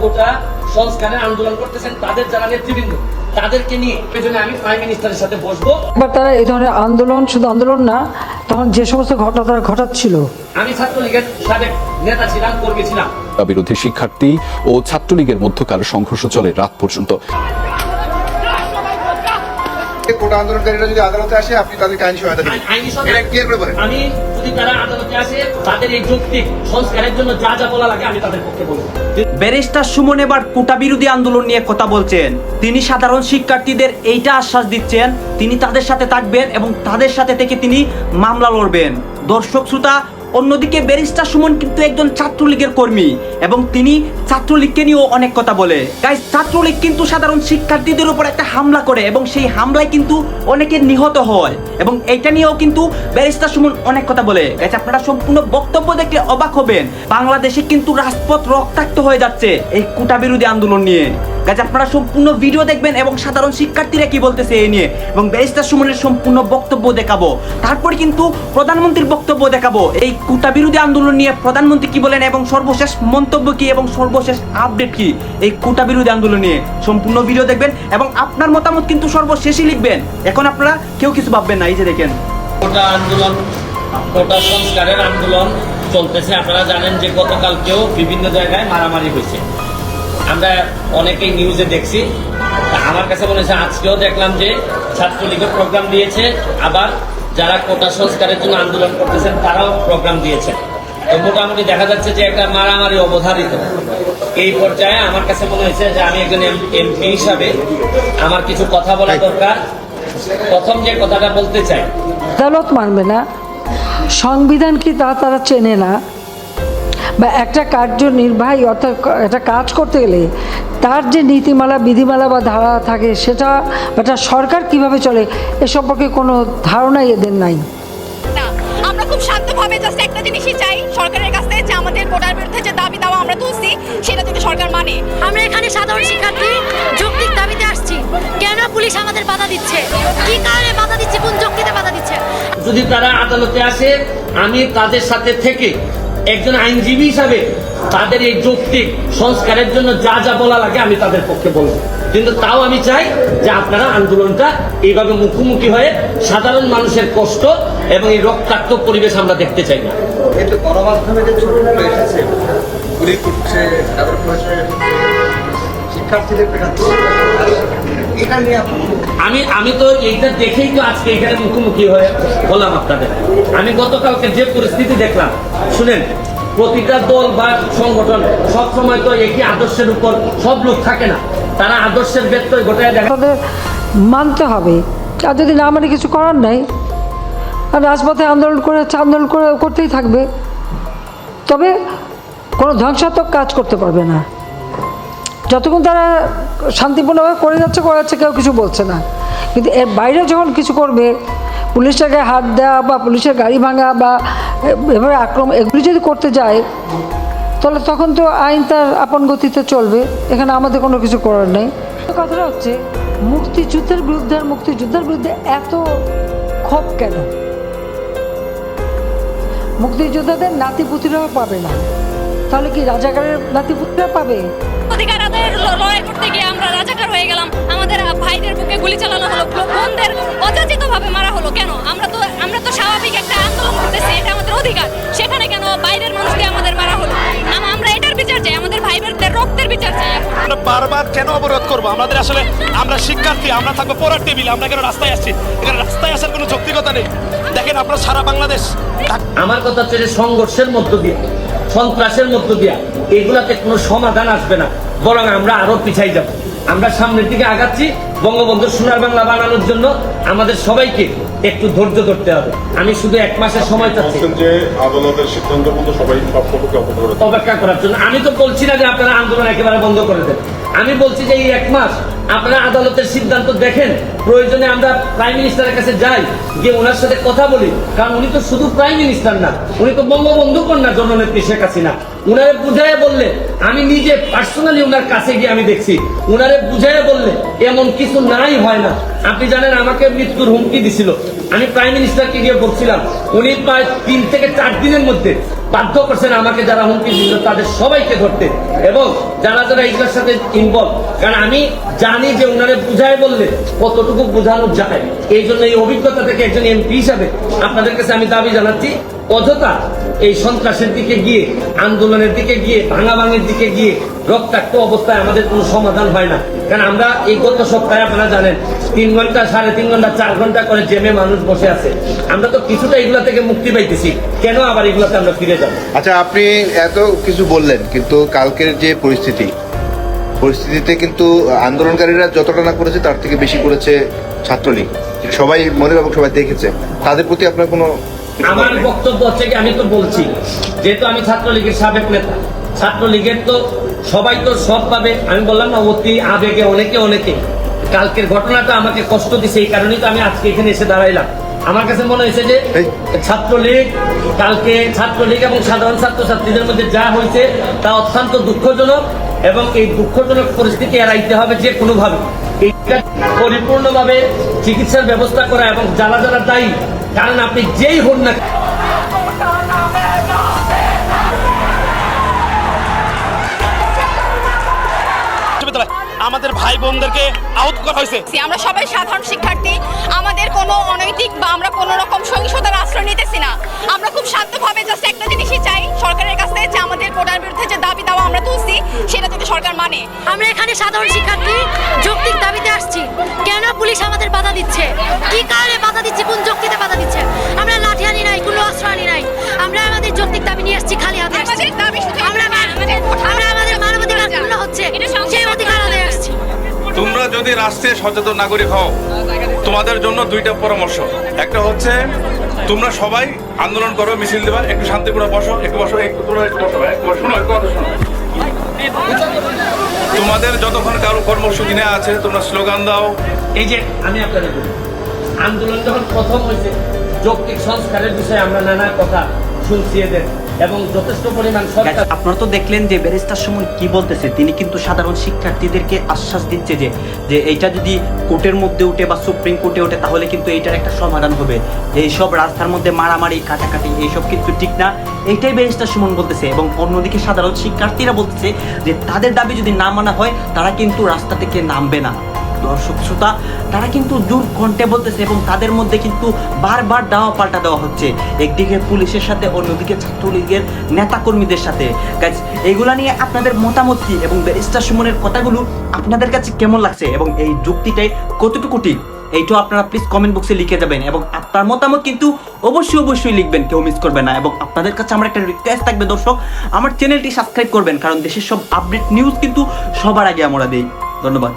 কোটা সংস্কারের আন্দোলন করতেছেন তাদের যারা নেতৃবৃন্দ তাদেরকে নিয়ে পেছনে আমি প্রাইম মিনিস্টারের সাথে বসবো। এবার তারা এই ধরনের আন্দোলন শুধু আন্দোলন না তখন যে সমস্ত ঘটনা তারা ঘটাচ্ছিল। আমি ছাত্রলীগের সাবেক নেতা ছিলাম কর্মী ছিলাম। বিরোধী শিক্ষার্থী ও ছাত্রলীগের মধ্যকার সংঘর্ষ চলে রাত পর্যন্ত। কোটা আন্দোলনকারীরা যদি আদালতে আসে আপনি তাদেরকে আইনি সহায়তা দিবেন। এটা ক্লিয়ার করে বলেন। আমি যদি তারা আদালতে আসে তাদের এই যৌক্তিক সংস্কারের জন্য যা যা বলা লাগে আমি তাদের পক্ষে বলব। ব্যারিস্টার সুমন এবার কোটা বিরোধী আন্দোলন নিয়ে কথা বলছেন। তিনি সাধারণ শিক্ষার্থীদের এইটা আশ্বাস দিচ্ছেন তিনি তাদের সাথে থাকবেন এবং তাদের সাথে থেকে তিনি মামলা লড়বেন। দর্শক শ্রোতা অন্যদিকে ব্যারিস্টার সুমন কিন্তু একজন ছাত্রলীগের কর্মী এবং তিনি ছাত্রলীগকে নিয়েও অনেক কথা বলে। গাইস ছাত্রলীগ কিন্তু সাধারণ শিক্ষার্থীদের উপর একটা হামলা করে এবং সেই হামলায় কিন্তু অনেকে নিহত হয় এবং এটা নিয়েও কিন্তু ব্যারিস্টার সুমন অনেক কথা বলে। গাইস আপনারা সম্পূর্ণ বক্তব্য দেখলে অবাক হবেন। বাংলাদেশে কিন্তু রাজপথ রক্তাক্ত হয়ে যাচ্ছে এই কোটা বিরোধী আন্দোলন নিয়ে। গাছ আপনারা সম্পূর্ণ ভিডিও দেখবেন এবং সাধারণ শিক্ষার্থীরা কি বলতেছে এই নিয়ে? এবং ব্যারিস্টার সুমনের সম্পূর্ণ বক্তব্য দেখাবো। তারপরে কিন্তু প্রধানমন্ত্রীর বক্তব্য দেখাবো। এই কোটা বিরোধী আন্দোলন নিয়ে প্রধানমন্ত্রী কি বলেন এবং সর্বশেষ মন্তব্য কি এবং সর্বশেষ আপডেট কি? এই কোটা বিরোধী আন্দোলন নিয়ে সম্পূর্ণ ভিডিও দেখবেন এবং আপনার মতামত কিন্তু সর্বশেষই লিখবেন। এখন আপনারা কেউ কিছু ভাববেন না, এই যে দেখেন। আন্দোলন, কোটা সংস্কারের আন্দোলন চলতেছে। আপনারা জানেন যে গতকালকেও বিভিন্ন জায়গায় মারামারি হয়েছে। আমরা অনেকেই নিউজে দেখছি। আমার কাছে মনে হচ্ছে আজকেও দেখলাম যে ছাত্রলীগের প্রোগ্রাম দিয়েছে আবার যারা কোটা সংস্কারের জন্য আন্দোলন করতেছেন তারাও প্রোগ্রাম দিয়েছে তো মোটামুটি দেখা যাচ্ছে যে একটা মারামারি অবধারিত। এই পর্যায়ে আমার কাছে মনে হয়েছে যে আমি একজন এমপি হিসাবে আমার কিছু কথা বলা দরকার। প্রথম যে কথাটা বলতে চাই। আদালত মানবে না। সংবিধান কি তা তারা চেনে না। বা একটা কার্যনির্বাহী অর্থাৎ একটা কাজ করতে গেলে তার যে নীতিমালা বিধিমালা বা ধারা থাকে সেটা বা একটা সরকার কীভাবে চলে এ সম্পর্কে কোনো ধারণাই এদের নাই। না আমরা খুব শান্তভাবে জাস্ট একটা জিনিসই চাই সরকারের কাছ থেকে যে আমাদের কোটার বিরুদ্ধে যে দাবি দাওয়া আমরা তুলছি সেটা যদি সরকার মানে। আমরা এখানে সাধারণ শিক্ষার্থী যৌক্তিক দাবিতে আসছি। কেন পুলিশ আমাদের বাধা দিচ্ছে? কি কারণে বাধা দিচ্ছে? কোন যুক্তিতে বাধা দিচ্ছে? যদি তারা আদালতে আসে আমি তাদের সাথে থেকে একজন আইনজীবী হিসাবে তাদের এই যৌক্তিক সংস্কারের জন্য যা যা বলা লাগে আমি তাদের পক্ষে বলব। কিন্তু তাও আমি চাই যে আপনারা আন্দোলনটা এইভাবে মুখোমুখি হয়ে সাধারণ মানুষের কষ্ট এবং এই রক্তাক্ত পরিবেশ আমরা দেখতে চাই না। কিন্তু গণমাধ্যমে যে ছবিগুলো এসেছে শিক্ষার্থীদের আমি আমি তো এইটা দেখেই তো আজকে এখানে মুখোমুখি হয়ে বললাম আপনাদের। আমি গতকালকে যে পরিস্থিতি দেখলাম শুনেন প্রতিটা দল বা সংগঠন সব সময় তো একই আদর্শের উপর সব লোক থাকে না। তারা আদর্শের ব্যত্যয় ঘটায় দেখা। মানতে হবে। আর যদি না মানে কিছু করার নাই আর রাজপথে আন্দোলন করে আন্দোলন করে করতেই থাকবে তবে কোনো ধ্বংসাত্মক কাজ করতে পারবে না। যতক্ষণ তারা শান্তিপূর্ণভাবে করে যাচ্ছে করে যাচ্ছে, কেউ কিছু বলছে না। কিন্তু এর বাইরে যখন কিছু করবে, পুলিশের গায়ে হাত দেওয়া বা পুলিশের গাড়ি ভাঙা বা এভাবে আক্রমণ, এগুলি যদি করতে যায়, তাহলে তখন তো আইন তার আপন গতিতে চলবে। এখানে আমাদের কোনো কিছু করার নেই। কথাটা হচ্ছে, মুক্তিযুদ্ধের বিরুদ্ধে আর মুক্তিযুদ্ধের বিরুদ্ধে এত ক্ষোভ কেন? মুক্তিযোদ্ধাদের নাতিপুতিরাও পাবে না। তাহলে কি রাজাকারের নাতিপুতিরা পাবে? অধিকার আদায়ের লড়াই করতে গিয়ে আমরা রাজাকার হয়ে গেলাম। আমাদের ভাইদের বুকে গুলি চালানো হলো বোনদের অযাচিত ভাবে মারা হলো। কেন? আমরা তো আমরা তো স্বাভাবিক একটা আন্দোলন করতেছি এটা আমাদের অধিকার। সেখানে কেন বাইরের মানুষকে আমাদের মারা হলো? আমরা এটার বিচার চাই আমাদের ভাইদের রক্তের বিচার চাই আমরা বারবার কেন অবরোধ করব? আমাদের আসলে আমরা শিক্ষার্থী আমরা থাকব পড়ার টেবিলে আমরা কেন রাস্তায় আসছি? এখানে রাস্তায় আসার কোনো যৌক্তিকতা নেই। দেখেন আপনারা সারা বাংলাদেশ। আমার কথা হচ্ছে যে সংঘর্ষের মধ্য দিয়ে সন্ত্রাসের মধ্য দিয়া এগুলাতে কোনো সমাধান আসবে না। বরং আমরা আরও পিছাই যাব। আমরা সামনের দিকে আগাচ্ছি বঙ্গবন্ধু সোনার বাংলা বানানোর জন্য আমাদের সবাইকে একটু ধৈর্য ধরতে হবে। আমি শুধু এক মাসের সময় চাচ্ছি। যে আদালতের সিদ্ধান্ত মতো সবাই সব অপেক্ষা অপেক্ষা করার জন্য। আমি তো বলছি না যে আপনারা আন্দোলন একেবারে বন্ধ করে দেন। আমি বলছি যে এই এক মাস আপনারা আদালতের সিদ্ধান্ত দেখেন, প্রয়োজনে আমরা প্রাইম মিনিস্টারের কাছে যাই, গিয়ে ওনার সাথে কথা বলি। কারণ উনি তো শুধু প্রাইম মিনিস্টার না, উনি তো বঙ্গবন্ধু কন্যা জননেত্রী শেখ হাসিনা। উনারে বুঝাইয়া বললে, আমি নিজে পার্সোনালি ওনার কাছে গিয়ে আমি দেখছি। ওনারে বুঝাইয়া বললে, এমন কিছু নাই হয় না। আপনি জানেন, আমাকে মৃত্যুর হুমকি দিছিল। আমি প্রাইম মিনিস্টারকে গিয়ে বলছিলাম, উনি প্রায় তিন থেকে চার দিনের মধ্যে বাধ্য করছেন আমাকে যারা হুমকি দিল তাদের সবাইকে ধরতে। এবং যারা যারা এগুলোর সাথে ইনভলভ কারণ আমি জানি যে ওনারে বুঝাই বললে কতটুকু বোঝানো যায়। এই জন্য এই অভিজ্ঞতা থেকে একজন এমপি হিসাবে আপনাদের কাছে আমি দাবি জানাচ্ছি, অযথা এই সন্ত্রাসের দিকে গিয়ে, আন্দোলনের দিকে গিয়ে, ভাঙাভাঙির দিকে গিয়ে রক্তাক্ত অবস্থায় আমাদের কোনো সমাধান হয় না। কারণ আমরা এই গত সপ্তাহে আপনারা জানেন, তিন ঘণ্টা, সাড়ে তিন ঘণ্টা, চার ঘণ্টা করে জেমে মানুষ বসে আছে। আমরা তো কিছুটা এগুলা থেকে মুক্তি পাইতেছি। কেন আবার এগুলাতে আমরা ফিরে যাব? আচ্ছা আপনি এত কিছু বললেন, কিন্তু কালকের যে পরিস্থিতি পরিস্থিতিতে কিন্তু আন্দোলনকারীরা যতটা না করেছে, তার থেকে বেশি করেছে ছাত্রলীগ। সবাই মনে এবং সবাই দেখেছে। তাদের প্রতি আপনার কোনো আমার বক্তব্য হচ্ছে কি, আমি তো বলছি, যেহেতু আমি ছাত্রলীগের সাবেক নেতা, ছাত্রলীগের তো সবাই তো সব পাবে। আমি বললাম না, অতি আবেগে অনেকে অনেকে। কালকের ঘটনাটা আমাকে কষ্ট দিছে, এই কারণেই তো আমি আজকে এখানে এসে দাঁড়াইলাম। আমার কাছে মনে হয়েছে যে। ছাত্রলীগ কালকে ছাত্রলীগ এবং সাধারণ ছাত্রছাত্রীদের মধ্যে যা হয়েছে তা অত্যন্ত দুঃখজনক এবং এই দুঃখজনক পরিস্থিতি এড়াইতে হবে যে কোনোভাবে এইটা পরিপূর্ণভাবে চিকিৎসার ব্যবস্থা করা এবং যারা যারা দায়ী কারণ আপনি যেই হন না আমাদের ভাই বোনদেরকে আউট করা হয়েছে। আমরা সবাই সাধারণ শিক্ষার্থী। আমাদের কোনো অনৈতিক বা আমরা কোনো রকম সহিংসতার আশ্রয় নিতেছি না। আমরা খুব শান্তভাবে জাস্ট একটা জিনিসই চাই সরকারের কাছে যে আমাদের কোটার বিরুদ্ধে যে দাবি দাওয়া আমরা তুলছি সেটা যদি সরকার মানে। আমরা এখানে সাধারণ শিক্ষার্থী যৌক্তিক দাবিতে আসছি। কেন পুলিশ আমাদের বাধা দিচ্ছে? কি কারণে বাধা দিচ্ছে? কোন যুক্তিতে বাধা দিচ্ছে? আমরা লাঠি আনি নাই কোনো অস্ত্র আনি নাই। আমরা আমাদের যৌক্তিক দাবি নিয়ে আসছি খালি হাতে আসছি। আমাদের দাবি শুধু তোমরা যদি রাষ্ট্রে সচেতন নাগরিক হও, তোমাদের জন্য দুইটা পরামর্শ। একটা হচ্ছে, তোমরা সবাই আন্দোলন করো, মিছিল দেবা, একটু শান্তিপূর্ণ বসো, একটু বসো, একটু তোমরা একটু বসো শোনো একটু কথা শোনো তোমাদের যতক্ষণ কারও কর্মসূচি নেওয়া আছে, তোমরা স্লোগান দাও। এই যে আমি আপনাদের বলি, আন্দোলন যখন প্রথম হয়েছে, যৌক্তিক সংস্কারের বিষয়ে আমরা নানা কথা শুনছি এদের। এবং যথেষ্ট পরিমাণ সরকার আপনারা তো দেখলেন যে ব্যারিস্টার সুমন কি বলতেছে। তিনি কিন্তু সাধারণ শিক্ষার্থীদেরকে আশ্বাস দিচ্ছে যে যে এইটা যদি কোর্টের মধ্যে উঠে বা সুপ্রিম কোর্টে ওঠে, তাহলে কিন্তু এইটার একটা সমাধান হবে। এইসব রাস্তার মধ্যে মারামারি, কাটাকাটি, এইসব কিন্তু ঠিক না। এইটাই ব্যারিস্টার সুমন বলতেছে এবং অন্যদিকে সাধারণ শিক্ষার্থীরা বলতেছে যে, তাদের দাবি যদি না মানা হয়, তারা কিন্তু রাস্তা থেকে নামবে না। দর্শক, শ্রোতা, তারা কিন্তু জোর কণ্ঠে বলতেছে এবং তাদের মধ্যে কিন্তু বারবার দাওয়া পাল্টা দেওয়া হচ্ছে। একদিকে পুলিশের সাথে, অন্যদিকে ছাত্রলীগের নেতাকর্মীদের সাথে। গাইজ এগুলা নিয়ে আপনাদের মতামত কি এবং ব্যারিস্টার সুমনের কথাগুলো আপনাদের কাছে কেমন লাগছে এবং এই যুক্তিটাই কতটুকু ঠিক? এইটাও আপনারা প্লিজ কমেন্ট বক্সে লিখে যাবেন এবং আপনার মতামত কিন্তু অবশ্যই অবশ্যই লিখবেন, কেউ মিস করবেন না এবং আপনাদের কাছে আমার একটা রিকোয়েস্ট থাকবে দর্শক, আমার চ্যানেলটি সাবস্ক্রাইব করবেন কারণ দেশের সব আপডেট নিউজ কিন্তু সবার আগে আমরা দিই। ধন্যবাদ।